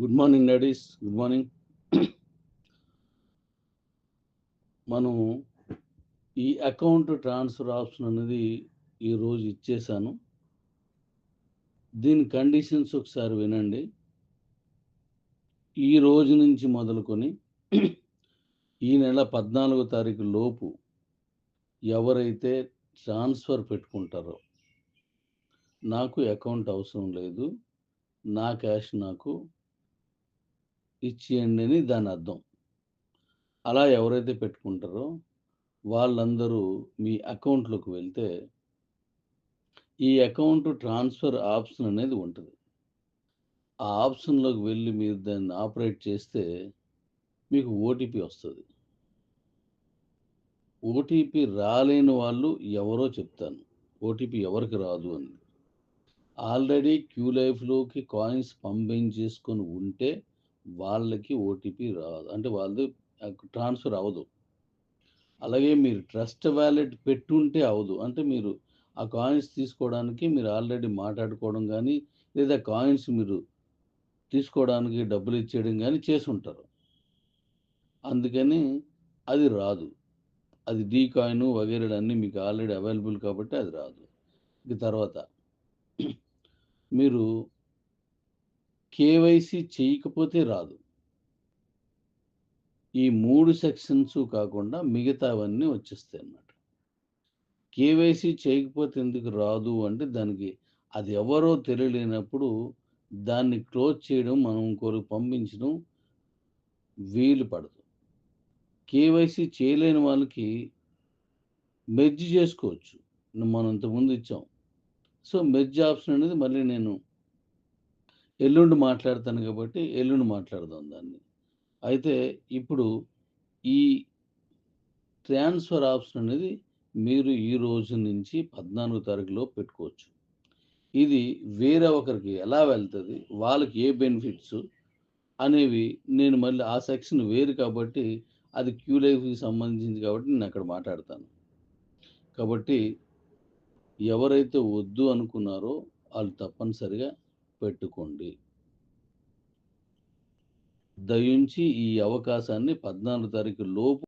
Good morning ladies good morning మనం ఈ account transfer option అనేది ఈరోజు ఇచ్చేసాను. దీని కండిషన్స్ ఒకసారి వినండి. ఈ రోజు నుంచి మొదలుకొని ఈ నెల పద్నాలుగో తారీఖు లోపు ఎవరైతే ట్రాన్స్ఫర్ పెట్టుకుంటారో నాకు అకౌంట్ అవసరం లేదు. నా క్యాష్ నాకు ఇచ్చేయండి అని దాని అర్థం. అలా ఎవరైతే పెట్టుకుంటారో వాళ్ళందరూ మీ అకౌంట్లోకి వెళ్తే ఈ అకౌంట్ ట్రాన్స్ఫర్ ఆప్షన్ అనేది ఉంటుంది. ఆ ఆప్షన్లోకి వెళ్ళి మీరు దాన్ని ఆపరేట్ చేస్తే మీకు ఓటీపీ వస్తుంది. ఓటీపీ రాలేని వాళ్ళు ఎవరో చెప్తాను. ఓటీపీ ఎవరికి రాదు అని. ఆల్రెడీ క్యూ లైఫ్లోకి కాయిన్స్ పంపించేసుకొని ఉంటే వాళ్ళకి ఓటీపీ రాదు. అంటే వాళ్ళది ట్రాన్స్ఫర్ అవ్వదు. అలాగే మీరు ట్రస్ట్ వ్యాలెట్ పెట్టుంటే అవ్వదు. అంటే మీరు ఆ కాయిన్స్ తీసుకోవడానికి మీరు ఆల్రెడీ మాట్లాడుకోవడం కానీ లేదా కాయిన్స్ మీరు తీసుకోవడానికి డబ్బులు ఇచ్చేయడం కానీ చేసి ఉంటారు అందుకని అది రాదు. అది డీ కాయిన్ వగేరే అన్నీ మీకు ఆల్రెడీ అవైలబుల్ కాబట్టి అది రాదు. ఇక తర్వాత మీరు కేవైసీ చేయకపోతే రాదు. ఈ మూడు సెక్షన్స్ కాకుండా మిగతావన్నీ వచ్చేస్తాయి అన్నమాట. కేవైసీ చేయకపోతే ఎందుకు రాదు అంటే దానికి అది ఎవరో తెలియలేనప్పుడు దాన్ని క్లోజ్ చేయడం మనం ఇంకోరికి పంపించడం వీలు పడదు. కేవైసీ చేయలేని వాళ్ళకి మెర్జ్ చేసుకోవచ్చు. మనం ఇంతకుముందు ఇచ్చాం. సో మెర్జ్ ఆప్షన్ అనేది మళ్ళీ నేను ఎల్లుండి మాట్లాడతాను కాబట్టి ఎల్లుండి మాట్లాడదాం దాన్ని. అయితే ఇప్పుడు ఈ ట్రాన్స్ఫర్ ఆప్షన్ అనేది మీరు ఈ రోజు నుంచి పద్నాలుగు తారీఖులో పెట్టుకోవచ్చు. ఇది వేరే ఒకరికి ఎలా వెళ్తుంది వాళ్ళకి ఏ బెనిఫిట్స్ అనేవి నేను మళ్ళీ ఆ సెక్షన్ వేరు కాబట్టి అది క్యూ లైఫ్కి సంబంధించింది కాబట్టి నేను అక్కడ మాట్లాడతాను. కాబట్టి ఎవరైతే వద్దు అనుకున్నారో వాళ్ళు తప్పనిసరిగా పెట్టుకోండి దయించి ఈ అవకాశాన్ని పద్నాలుగు తారీఖు లోపు